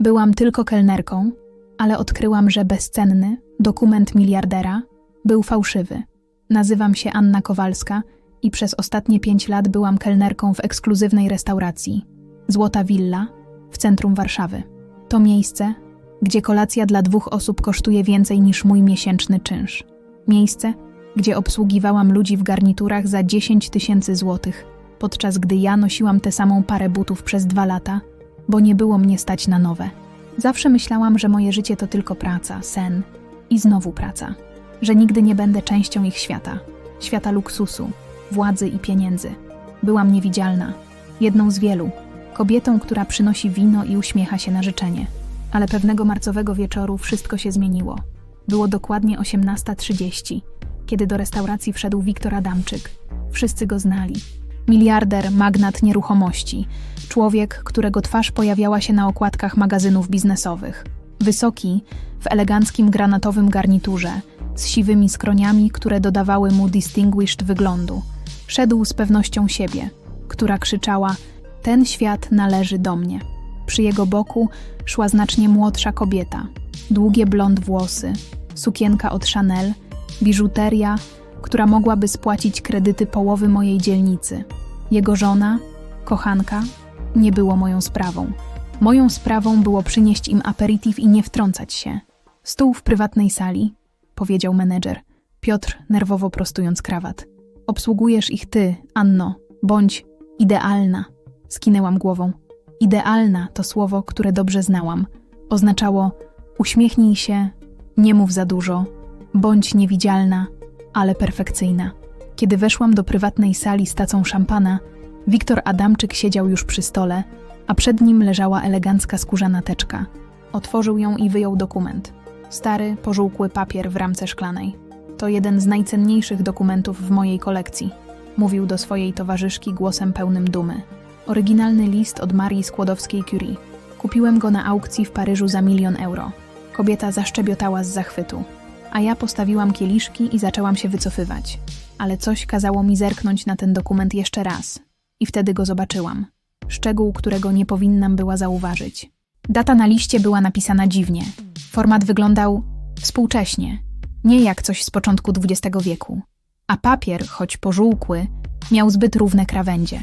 Byłam tylko kelnerką, ale odkryłam, że bezcenny dokument miliardera był fałszywy. Nazywam się Anna Kowalska i przez ostatnie pięć lat byłam kelnerką w ekskluzywnej restauracji Złota Villa w centrum Warszawy. To miejsce, gdzie kolacja dla dwóch osób kosztuje więcej niż mój miesięczny czynsz. Miejsce, gdzie obsługiwałam ludzi w garniturach za 10 tysięcy złotych, podczas gdy ja nosiłam tę samą parę butów przez dwa lata, bo nie było mnie stać na nowe. Zawsze myślałam, że moje życie to tylko praca, sen i znowu praca, że nigdy nie będę częścią ich świata, świata luksusu, władzy i pieniędzy. Byłam niewidzialna, jedną z wielu, kobietą, która przynosi wino i uśmiecha się na życzenie. Ale pewnego marcowego wieczoru wszystko się zmieniło. Było dokładnie 18.30, kiedy do restauracji wszedł Wiktor Adamczyk. Wszyscy go znali. Miliarder, magnat nieruchomości, człowiek, którego twarz pojawiała się na okładkach magazynów biznesowych. Wysoki, w eleganckim granatowym garniturze, z siwymi skroniami, które dodawały mu distinguished wyglądu. Szedł z pewnością siebie, która krzyczała: Ten świat należy do mnie. Przy jego boku szła znacznie młodsza kobieta. Długie blond włosy, sukienka od Chanel, biżuteria, która mogłaby spłacić kredyty połowy mojej dzielnicy. Jego żona, kochanka, nie było moją sprawą. Moją sprawą było przynieść im aperitif i nie wtrącać się. Stół w prywatnej sali, powiedział menedżer, Piotr nerwowo prostując krawat. Obsługujesz ich ty, Anno, bądź idealna. Skinęłam głową. Idealna to słowo, które dobrze znałam. Oznaczało uśmiechnij się, nie mów za dużo, bądź niewidzialna, ale perfekcyjna. Kiedy weszłam do prywatnej sali z tacą szampana, Wiktor Adamczyk siedział już przy stole, a przed nim leżała elegancka skórzana teczka. Otworzył ją i wyjął dokument. Stary, pożółkły papier w ramce szklanej. To jeden z najcenniejszych dokumentów w mojej kolekcji, mówił do swojej towarzyszki głosem pełnym dumy. Oryginalny list od Marii Skłodowskiej-Curie. Kupiłem go na aukcji w Paryżu za milion euro. Kobieta zaszczebiotała z zachwytu, a ja postawiłam kieliszki i zaczęłam się wycofywać. Ale coś kazało mi zerknąć na ten dokument jeszcze raz. I wtedy go zobaczyłam. Szczegół, którego nie powinnam była zauważyć. Data na liście była napisana dziwnie. Format wyglądał współcześnie, nie jak coś z początku XX wieku. A papier, choć pożółkły, miał zbyt równe krawędzie,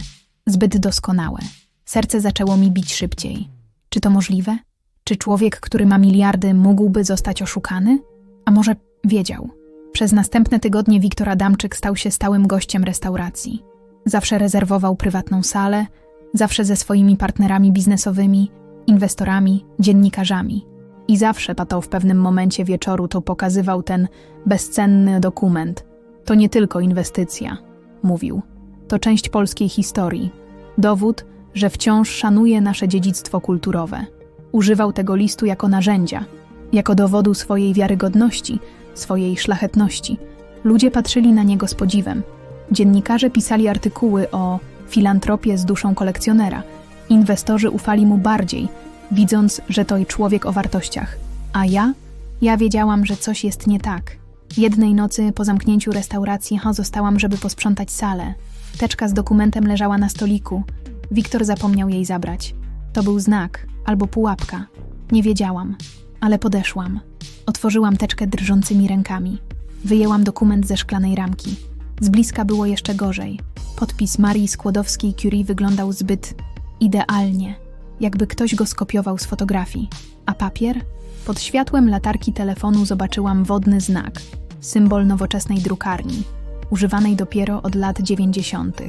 zbyt doskonałe. Serce zaczęło mi bić szybciej. Czy to możliwe? Czy człowiek, który ma miliardy, mógłby zostać oszukany? A może wiedział? Przez następne tygodnie Wiktor Adamczyk stał się stałym gościem restauracji. Zawsze rezerwował prywatną salę, zawsze ze swoimi partnerami biznesowymi, inwestorami, dziennikarzami. I zawsze tato w pewnym momencie wieczoru to pokazywał ten bezcenny dokument. To nie tylko inwestycja, mówił. To część polskiej historii. Dowód, że wciąż szanuje nasze dziedzictwo kulturowe. Używał tego listu jako narzędzia, jako dowodu swojej wiarygodności, swojej szlachetności. Ludzie patrzyli na niego z podziwem. Dziennikarze pisali artykuły o filantropię z duszą kolekcjonera. Inwestorzy ufali mu bardziej, widząc, że to i człowiek o wartościach. A ja? Ja wiedziałam, że coś jest nie tak. Jednej nocy po zamknięciu restauracji zostałam, żeby posprzątać salę. Teczka z dokumentem leżała na stoliku. Wiktor zapomniał jej zabrać. To był znak albo pułapka. Nie wiedziałam, ale podeszłam. Otworzyłam teczkę drżącymi rękami. Wyjęłam dokument ze szklanej ramki. Z bliska było jeszcze gorzej. Podpis Marii Skłodowskiej-Curie wyglądał zbyt idealnie, jakby ktoś go skopiował z fotografii. A papier? Pod światłem latarki telefonu zobaczyłam wodny znak, symbol nowoczesnej drukarni, używanej dopiero od lat 90.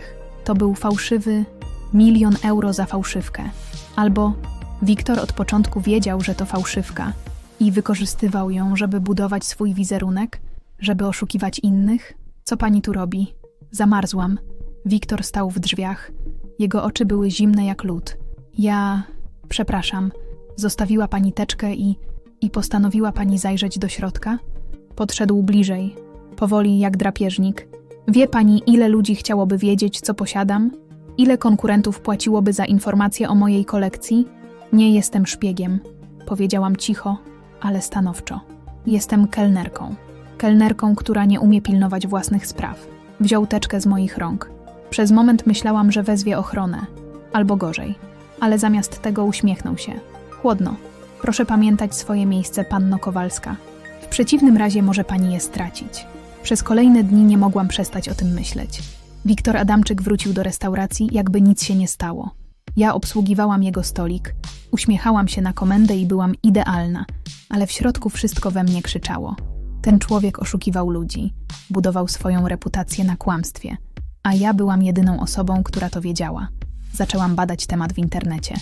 To był fałszywy milion euro za fałszywkę. Albo Wiktor od początku wiedział, że to fałszywka i wykorzystywał ją, żeby budować swój wizerunek, żeby oszukiwać innych. Co pani tu robi? Zamarzłam. Wiktor stał w drzwiach. Jego oczy były zimne jak lód. Ja. Przepraszam. Zostawiła pani teczkę i. i postanowiła pani zajrzeć do środka? Podszedł bliżej, powoli jak drapieżnik. Wie pani, ile ludzi chciałoby wiedzieć, co posiadam? Ile konkurentów płaciłoby za informacje o mojej kolekcji? Nie jestem szpiegiem, powiedziałam cicho, ale stanowczo. Jestem kelnerką. Kelnerką, która nie umie pilnować własnych spraw. Wziął teczkę z moich rąk. Przez moment myślałam, że wezwie ochronę, albo gorzej, ale zamiast tego uśmiechnął się. Chłodno, Proszę pamiętać swoje miejsce, panno Kowalska. W przeciwnym razie może pani je stracić. Przez kolejne dni nie mogłam przestać o tym myśleć. Wiktor Adamczyk wrócił do restauracji, jakby nic się nie stało. Ja obsługiwałam jego stolik, uśmiechałam się na komendę i byłam idealna, ale w środku wszystko we mnie krzyczało. Ten człowiek oszukiwał ludzi, budował swoją reputację na kłamstwie, a ja byłam jedyną osobą, która to wiedziała. Zaczęłam badać temat w internecie.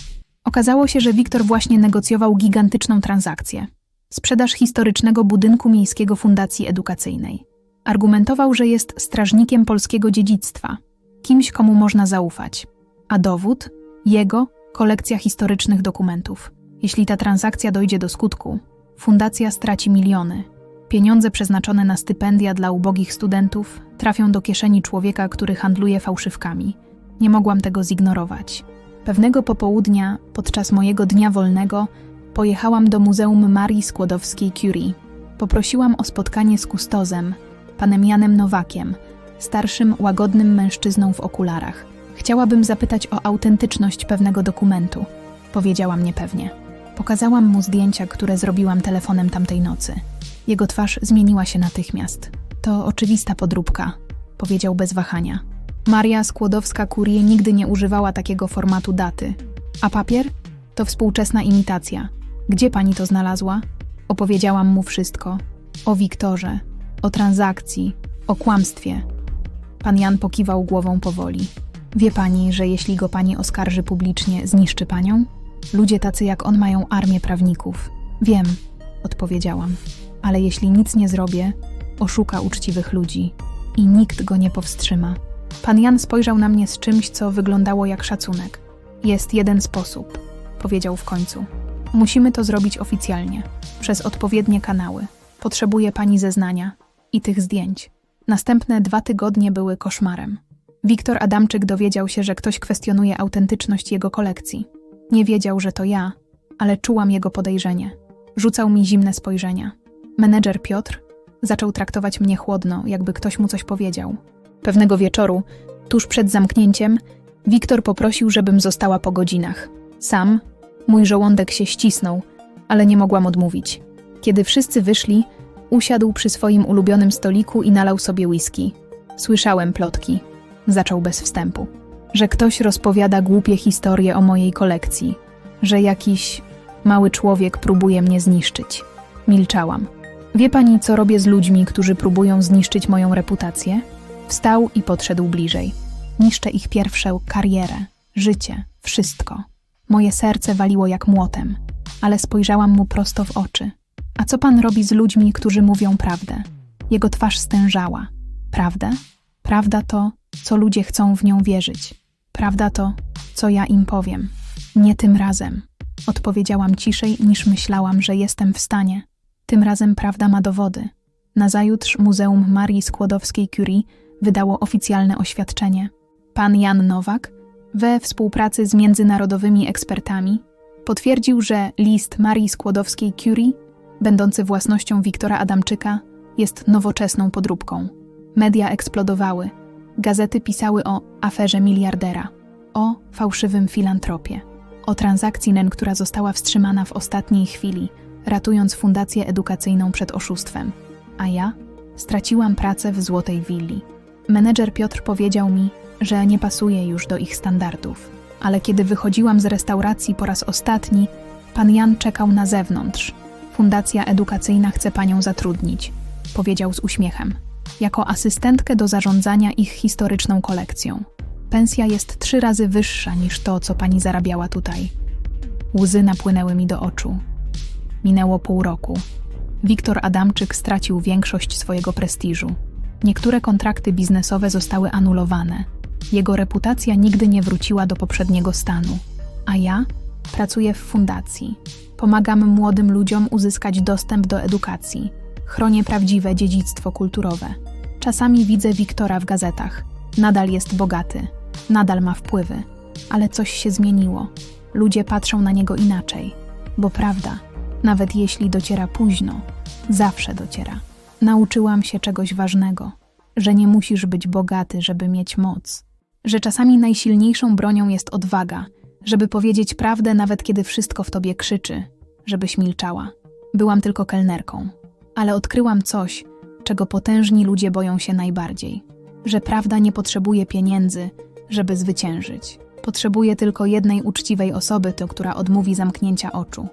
Okazało się, że Wiktor właśnie negocjował gigantyczną transakcję sprzedaż historycznego budynku miejskiego Fundacji Edukacyjnej. Argumentował, że jest strażnikiem polskiego dziedzictwa, kimś, komu można zaufać. A dowód? Jego kolekcja historycznych dokumentów. Jeśli ta transakcja dojdzie do skutku, fundacja straci miliony. Pieniądze przeznaczone na stypendia dla ubogich studentów trafią do kieszeni człowieka, który handluje fałszywkami. Nie mogłam tego zignorować. Pewnego popołudnia, podczas mojego dnia wolnego, pojechałam do Muzeum Marii Skłodowskiej-Curie. Poprosiłam o spotkanie z kustozem, panem Janem Nowakiem, starszym, łagodnym mężczyzną w okularach. Chciałabym zapytać o autentyczność pewnego dokumentu, powiedziałam niepewnie. Pokazałam mu zdjęcia, które zrobiłam telefonem tamtej nocy. Jego twarz zmieniła się natychmiast. To oczywista podróbka, powiedział bez wahania. Maria Skłodowska-Curie nigdy nie używała takiego formatu daty. A papier? To współczesna imitacja. Gdzie pani to znalazła? Opowiedziałam mu wszystko. O Wiktorze, o transakcji, o kłamstwie. Pan Jan pokiwał głową powoli. Wie pani, że jeśli go pani oskarży publicznie, zniszczy panią? Ludzie tacy jak on mają armię prawników. Wiem, odpowiedziałam. Ale jeśli nic nie zrobię, oszuka uczciwych ludzi i nikt go nie powstrzyma. Pan Jan spojrzał na mnie z czymś, co wyglądało jak szacunek. Jest jeden sposób, powiedział w końcu. Musimy to zrobić oficjalnie, przez odpowiednie kanały. Potrzebuje pani zeznania i tych zdjęć. Następne dwa tygodnie były koszmarem. Wiktor Adamczyk dowiedział się, że ktoś kwestionuje autentyczność jego kolekcji. Nie wiedział, że to ja, ale czułam jego podejrzenie. Rzucał mi zimne spojrzenia. Menedżer Piotr zaczął traktować mnie chłodno, jakby ktoś mu coś powiedział. Pewnego wieczoru, tuż przed zamknięciem, Wiktor poprosił, żebym została po godzinach. Sam, mój żołądek się ścisnął, ale nie mogłam odmówić. Kiedy wszyscy wyszli, usiadł przy swoim ulubionym stoliku i nalał sobie whisky. Słyszałem plotki. Zaczął bez wstępu. Że ktoś rozpowiada głupie historie o mojej kolekcji, że jakiś mały człowiek próbuje mnie zniszczyć. Milczałam. Wie pani, co robię z ludźmi, którzy próbują zniszczyć moją reputację? Wstał i podszedł bliżej. Niszczę ich pierwszą karierę, życie, wszystko. Moje serce waliło jak młotem, ale spojrzałam mu prosto w oczy. A co pan robi z ludźmi, którzy mówią prawdę? Jego twarz stężała. Prawdę? Prawda to, co ludzie chcą w nią wierzyć. Prawda to, co ja im powiem. Nie tym razem. Odpowiedziałam ciszej, niż myślałam, że jestem w stanie. Tym razem prawda ma dowody. Nazajutrz Muzeum Marii Skłodowskiej-Curie wydało oficjalne oświadczenie. Pan Jan Nowak, we współpracy z międzynarodowymi ekspertami, potwierdził, że list Marii Skłodowskiej-Curie, będący własnością Wiktora Adamczyka, jest nowoczesną podróbką. Media eksplodowały. Gazety pisały o aferze miliardera, o fałszywym filantropie, o transakcji NEN, która została wstrzymana w ostatniej chwili, ratując fundację edukacyjną przed oszustwem. A ja straciłam pracę w Złotej Willi. Menedżer Piotr powiedział mi, że nie pasuje już do ich standardów. Ale kiedy wychodziłam z restauracji po raz ostatni, pan Jan czekał na zewnątrz. Fundacja edukacyjna chce panią zatrudnić, powiedział z uśmiechem. Jako asystentkę do zarządzania ich historyczną kolekcją. Pensja jest trzy razy wyższa niż to, co pani zarabiała tutaj. Łzy napłynęły mi do oczu. Minęło pół roku. Wiktor Adamczyk stracił większość swojego prestiżu. Niektóre kontrakty biznesowe zostały anulowane. Jego reputacja nigdy nie wróciła do poprzedniego stanu. A ja pracuję w fundacji. Pomagam młodym ludziom uzyskać dostęp do edukacji. Chronię prawdziwe dziedzictwo kulturowe. Czasami widzę Wiktora w gazetach. Nadal jest bogaty, nadal ma wpływy, ale coś się zmieniło. Ludzie patrzą na niego inaczej, bo prawda, nawet jeśli dociera późno, zawsze dociera. Nauczyłam się czegoś ważnego, że nie musisz być bogaty, żeby mieć moc, że czasami najsilniejszą bronią jest odwaga, żeby powiedzieć prawdę, nawet kiedy wszystko w tobie krzyczy. żebyś milczała. Byłam tylko kelnerką, ale odkryłam coś, czego potężni ludzie boją się najbardziej: że prawda nie potrzebuje pieniędzy, żeby zwyciężyć. Potrzebuje tylko jednej uczciwej osoby, to która odmówi zamknięcia oczu.